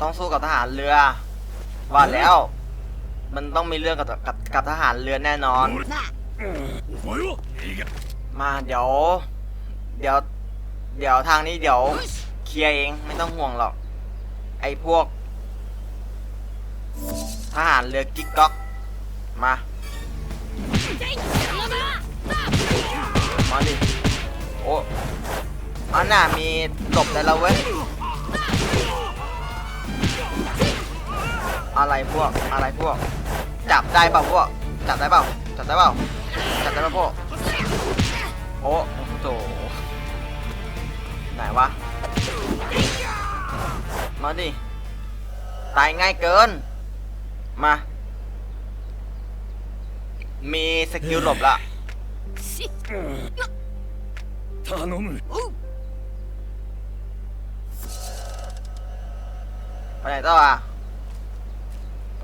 ต้องสู้กับทหารเรือ ว่าแล้ว มันต้องมีเรื่องกับกับกับทหารเรือแน่นอน มาเดี๋ยว เดี๋ยว เดี๋ยวทางนี้เดี๋ยวเคลียร์เองไม่ต้องห่วงหรอก ไอ้พวก ทหารเรือกิ๊กก๊อก มา มาดิ โอ้อันน่ะมีหลบได้แล้วเว้ย อะไรพวก อะไรพวก จับได้เปล่าพวก จับได้เปล่า จับได้เปล่า จับได้เปล่าพวก โอ้โถไหนวะ มาดิ ตายง่ายเกิน มา มีสกิลหลบละ頼むไปไหนต่ออะ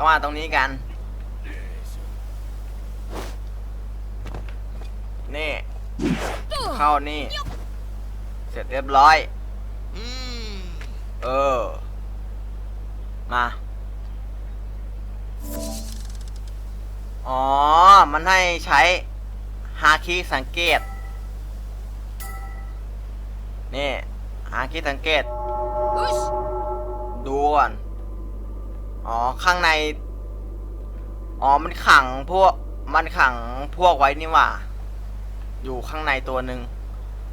ก็มาตรงนี้กัน นี่ เข้านี่ เสร็จเรียบร้อย เออ มา อ๋อ มันให้ใช้ฮาคีสังเกต นี่ฮาคีสังเกต ดูก่อน อ๋อ ข้างใน อ๋อ มันขังพวก มันขังพวกไว้นี่หว่า อยู่ข้างในตัวหนึ่ง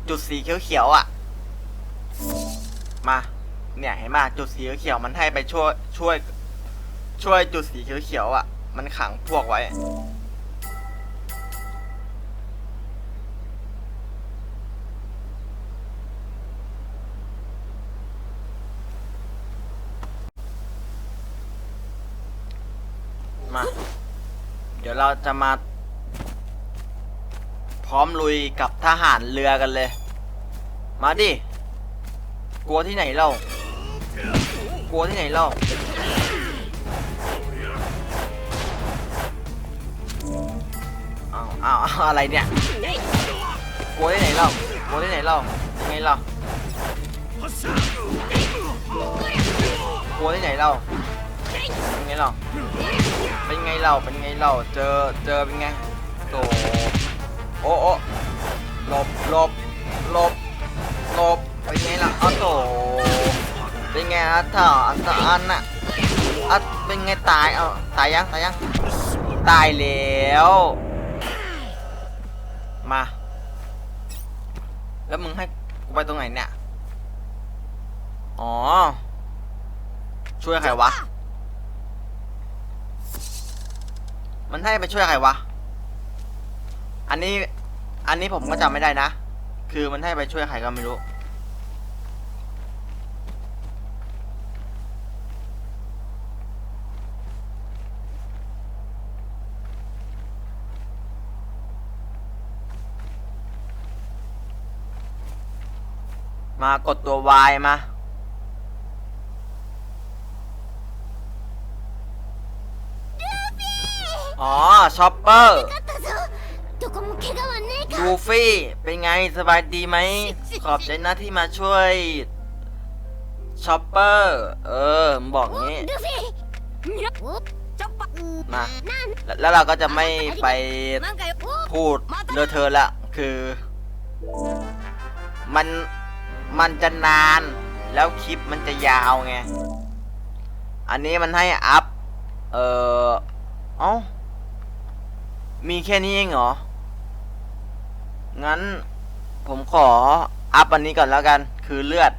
จุดสีเขียวๆอะ มา เนี่ยเห็นมาจุดสีเขียวๆมันให้ไปช่วย ช่วย ช่วยจุดสีเขียวๆอะ มันขังพวกไว้ มา เราจะมา พร้อมลุยกับทหารเรือกันเลย มาดิ กลัวที่ไหนเล่ากลัวที่ไหนเล่าอ้าวอ้าวอ้าอะไรเนี่ยกลัวที่ไหนเล่ากลัวที่ไหนเล่ายังไงเล่ากลัวที่ไหนเล่า เป็นไงเล่าเป็นไงเล่าเป็นไงเล่าเจอเจอเป็นไงโตโอ้โอ้หลบหลบหลบหลบเป็นไงล่ะอ้าวโตเป็นไงอะท่าอันตะอันน่ะอะเป็นไงตายเอาตายยังตายยังตายแล้วมาแล้วมึงให้กูไปตรงไหนเนี่ย อ๋อ ช่วยใครวะ มันให้ไปช่วยใครวะ อันนี้ อันนี้ผมก็จำไม่ได้นะ คือมันให้ไปช่วยใครก็ไม่รู้ มากดตัว Y มา อ๋อ ชอปเปอร์ยูฟี่ เป็นไงสบายดีไหม ขอบใจนะที่มาช่วยชอปเปอร์ เออ บอกงี้ มา แล้วเราก็จะไม่ไปพูดเลอเธอละ คือ มัน มันจะนาน แล้วคลิปมันจะยาวไง อันนี้มันให้อัพ เอออ๋อ มีแค่นี้เองเหรอ งั้นผมขออัพอันนี้ก่อนแล้วกัน คือเลือด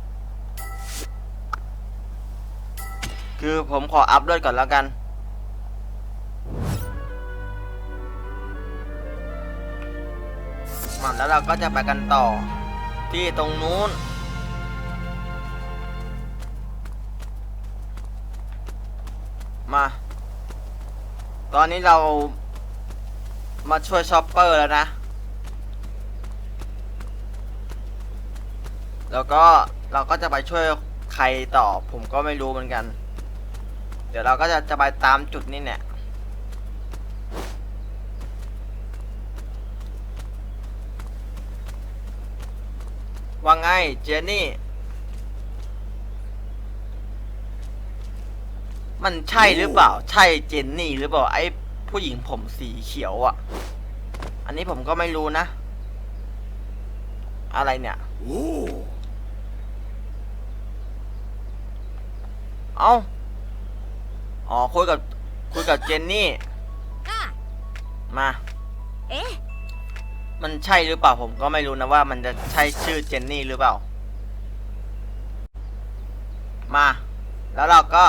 คือผมขออัพเลือดก่อนแล้วกันมาแล้วเราก็จะไปกันต่อ ที่ตรงนู้น มา ตอนนี้เรา มาช่วยชอปเปอร์แล้วนะ แล้วก็เราก็จะไปช่วยใครต่อผมก็ไม่รู้เหมือนกัน เดี๋ยวเราก็จะจะไปตามจุดนี้เนี่ยว่าไงเจนนี่ มันใช่หรือเปล่า ใช่เจนนี่หรือเปล่าไอ ผู้หญิงผมสีเขียวอะ่ะ อันนี้ผมก็ไม่รู้นะ อะไรเนี่ยเอา้าอ๋อคุยกับคุยกับเจนนี่มา เอ๊ะ มันใช่หรือเปล่าผมก็ไม่รู้นะว่า มันจะใช่ชื่อเจนนี่หรือเปล่า มา แล้วเราก็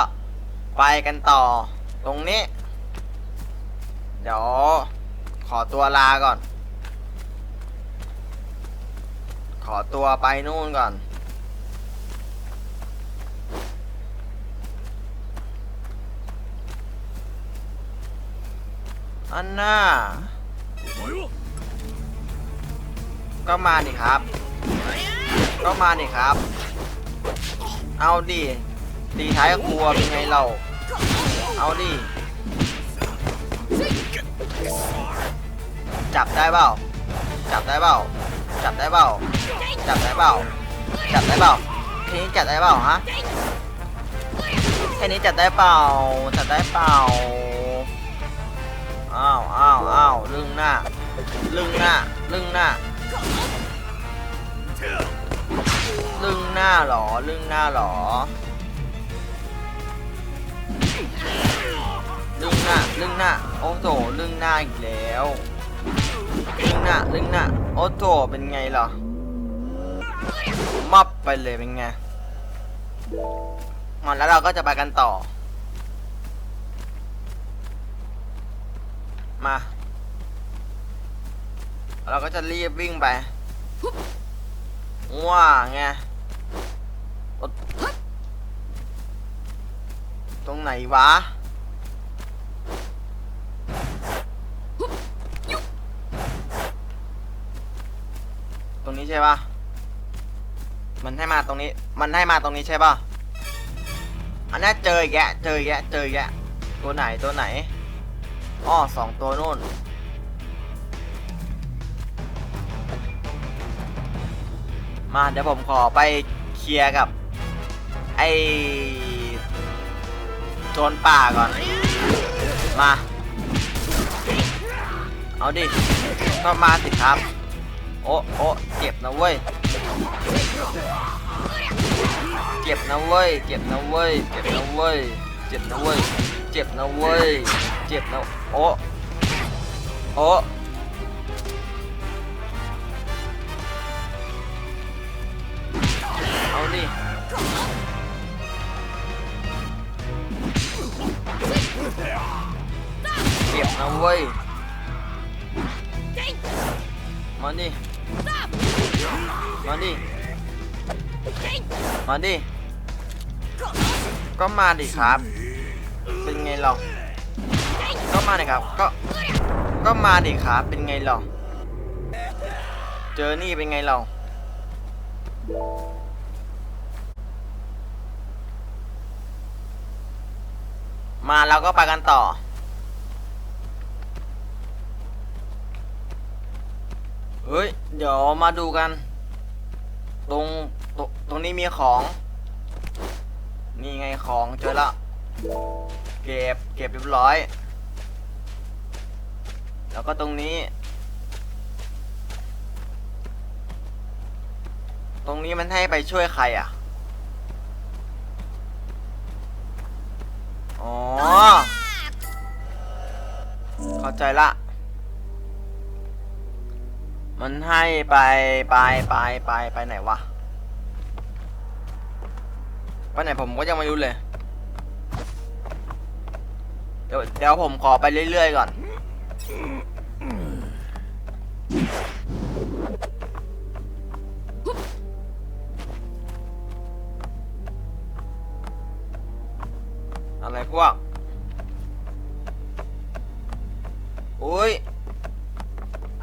ไปกันต่อตรงนี้ ดี๋ยว ขอตัวลาก่อน ขอตัวไปนู่นก่อน อันน่าก็มาดิครับ ก็มาดิครับ เอาดิตีท้ายครัวเป็นไงเรา เอาดิ จับได้เปล่า จับได้เปล่า จับได้เปล่า จับได้เปล่า จับได้เปล่าแค่นี้จับได้เปล่าฮะ แค่นี้จับได้เปล่า จับได้เปล่า อ้าวอ้าวอ้าวลึงหน้า ลึงหน้า ลึงหน้า ลึงหน้าหรอ ลึงหน้าหรอ ลึงหน้าลึงหน้าโอ้โถลึงหน้าอีกแล้วลึงหน้าลึงหน้าโอ้โถเป็นไงล่ะมับไปเลยเป็นไงมันแล้วเราก็จะไปกันต่อ มา เราก็จะรีบวิ่งไปว่าไงตรงไหนวะ ตรงนี้ ใช่ปะมันให้มาตรงนี้ มันให้มาตรงนี้ใช่ปะอันนี้เจออีกแยะเจออีกแยะเจออีกแยะตัวไหนตัวไหนอ้อสองตัวนู่น มาเดี๋ยวผมขอไปเคลียร์กับ ไอโจรป่าก่อน มา เอาดิก็มาสิครับ อ้โอ้เจ็บนะเว้ย เจ็บนะเว้ย เจ็บนะเว้ย เจ็บนะเว้ย เจ็บนะเว้ย เจ็บนะเว้ย เจ็บนะโอ้โอ้เอาดิเจ็บนะเว้ย มาดิ มาดิ มาดิ ก็มาดิครับ เป็นไงหรอก็มาดิครับ ก็ ก็มาดิครับ เป็นไงหรอเจอนี่เป็นไงหรอมาเราก็ไปกันต่อ เฮ้ย เดี๋ยวมาดูกัน ตรงตรงตรงนี้มีของ นี่ไงของเจอแล้วเก็บเก็บเรียบร้อย แล้วก็ตรงนี้ ตรงนี้มันให้ไปช่วยใครอะ อ๋อ เข้าใจละ มันให้ไปไปไปไปไปไหนวะ ไปไหนผมก็ยังไม่รู้เลย เดี๋ยวเดี๋ยวผมขอไปเรื่อยๆก่อน อะไรพวกอุ้ย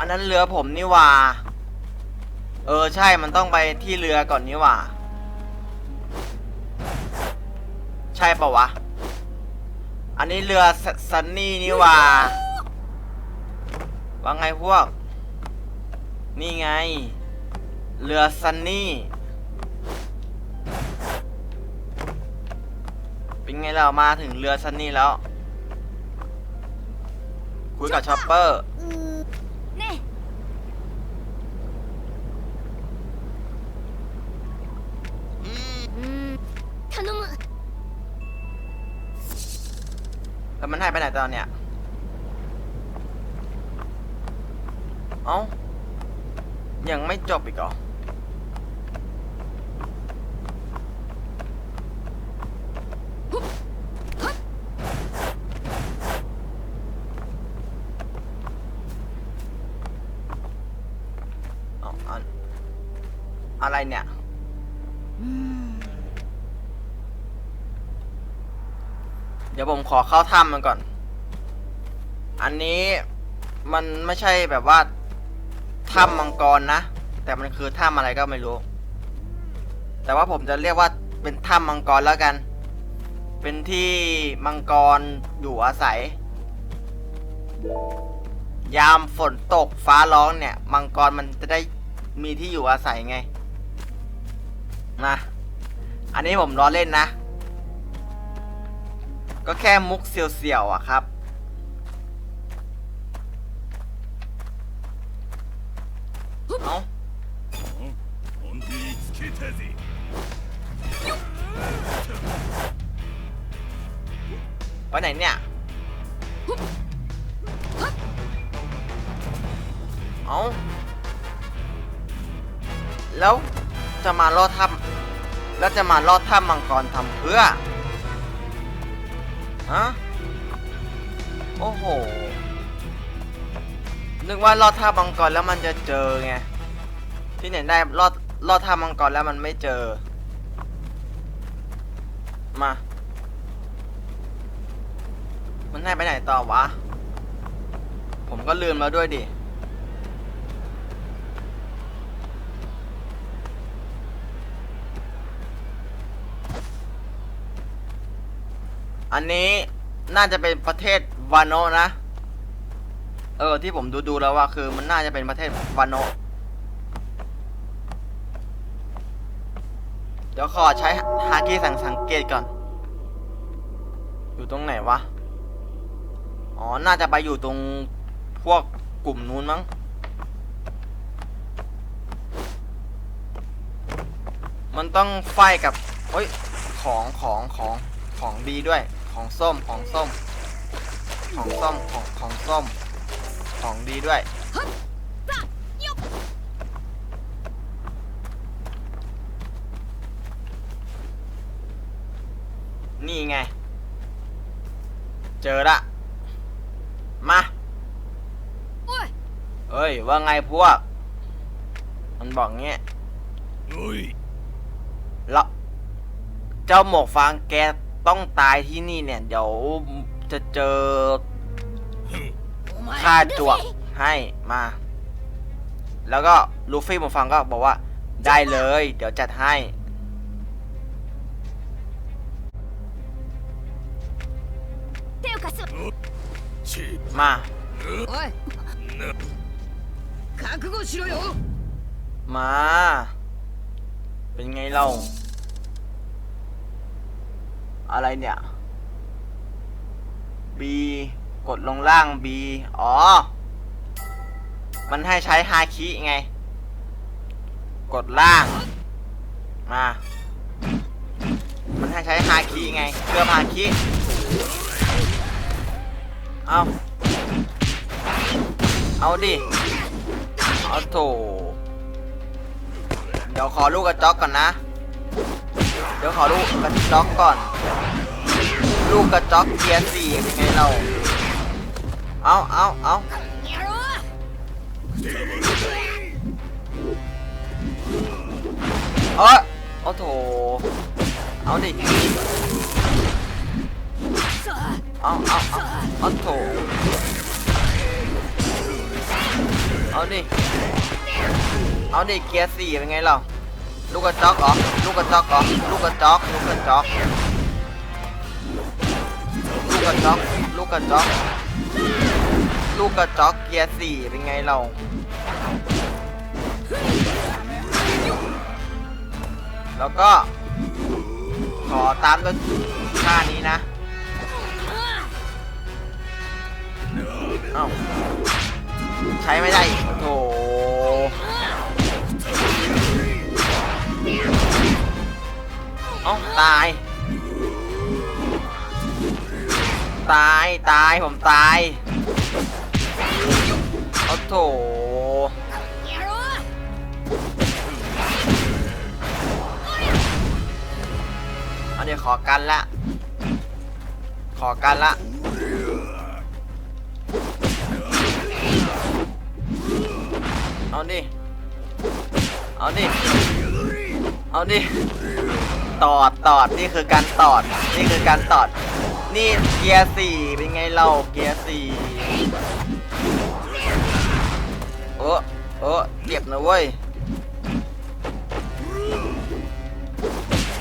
นนั้นเรือผมนี่ว่า เออใช่มันต้องไปที่เรือก่อนนี่ว่า ใช่ปะวะ อันนี้เรือซันนี่นี่ว่า ว่าไงพวก นี่ไง เรือซันนี่ เป็นไงเรามาถึงเรือซันนี่แล้ว คุยกับชอปเปอร์ แล้วมันหายไปไหนตอนเนี้ย เอ้า ยังไม่จบอีกเหรอเอาอันอะไรเนี่ย เดี๋ยวผมขอเข้าถ้ำมันก่อน อันนี้มันไม่ใช่แบบว่าถ้ำมังกรนะ แต่มันคือถ้ำอะไรก็ไม่รู้ แต่ว่าผมจะเรียกว่าเป็นถ้ำมังกรแล้วกัน เป็นที่มังกรอยู่อาศัย ยามฝนตกฟ้าร้องเนี่ย มังกรมันจะได้มีที่อยู่อาศัยไงนะอันนี้ผมล้อเล่นนะ ก็แค่มุกเสียวๆอะครับ เอาไปไหนเนี่ย เอาแล้วจะมาลอดถ้ำแล้วจะมาลอดถ้ำมังกรทำเพื่อ ฮะ โอ้โห นึกว่าลอดท่ามังกรแล้วมันจะเจอไง ที่ไหนได้ลอดลอดท่ามังกรแล้วมันไม่เจอ มา มันให้ไปไหนต่อวะ ผมก็ลืมแล้วด้วยดิ อันนี้น่าจะเป็นประเทศวานโนนะ เออที่ผมดูดูแล้วว่าคือมันน่าจะเป็นประเทศวานโนเดี๋ยวขอใช้ฮากิสังสังเกตก่อน อยู่ตรงไหนวะ อ๋อ น่าจะไปอยู่ตรงพวกกลุ่มนู้นมั้ง มันต้องไฟกับเฮ้ย ของของของของดีด้วย ของส้มของส้ม ของส้มของของส้ม ของดีด้วย นี่ไง เจอละ มาเอ้ย ว่าไงพวก มันบอกเงี้ยเฮ้ยละเจ้าหมวกฟางแก ต้องตายที่นี่เนี่ย เดี๋ยวจะเจอค่าจวกให้มา แล้วก็ลูฟี่มาฟังก็บอกว่า ได้เลย เดี๋ยวจัดให้ มามา เป็นไงเรา อะไรเนี่ย B กดลงล่าง B อ๋อ มันให้ใช้ฮาคิไง กดล่าง มา มันให้ใช้ฮาคิไงเพื่อฮาคิ เอา เอาดิ เอาโถเดี๋ยวขอลูกกระจอกก่อนนะ เดี๋ยวขอลูกกระจ๊อกก่อน ลูกกระจ๊อกเทียร์สี่ยังไงเรา เอาเอาเอาเออโอ้โถ เอาดิ เอาเอาเอาเอาโถ เอาดิ เอาดิเกียร์สี่เป็นไงเรา ลูกกระจอกเหรอลูกกระจอกเหรอลูกกระจอกลูกกระจอกลูกกระจอกลูกกระจอกลูกกระจอกเกียร์สี่เป็นไงเราแล้วก็ ขอตามด้วยท่านี้นะเอ้าใช้ไม่ได้อีก เอ้าตาย ตายตายผมตายเอ้โถอันนี้ขอกันละ ขอกันละเอาดิเอาดิเอาดิ ตอดตอดนี่คือการตอด นี่คือการตอด นี่เกียร์สี่เป็นไงเราเกียร์สี่โอ้โอ้เจ็บนะเว้ย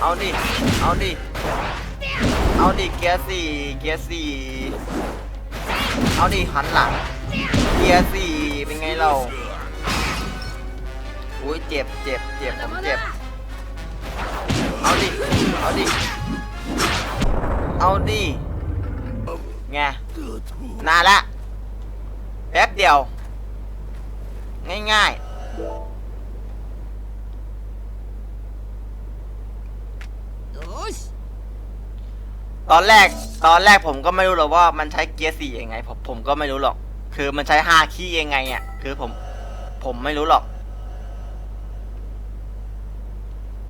เอาดิ เอาดิ เอาดิเกียร์สี่เกียร์สี่เอาดิหันหลัง เกียร์สี่เป็นไงเราอุ้ยเจ็บเจ็บเจ็บผมเจ็บ เอาดิ เอาดิ เอาดิไงนานละแป๊บเดียว ง่ายよしๆตอนแรก ตอนแรกผมก็ไม่รู้หรอกว่ามันใช้เกียร์สี่ยังไง ผมผมก็ไม่รู้หรอก คือมันใช้ห้าขี้ยังไงอะ คือผม ผมไม่รู้หรอก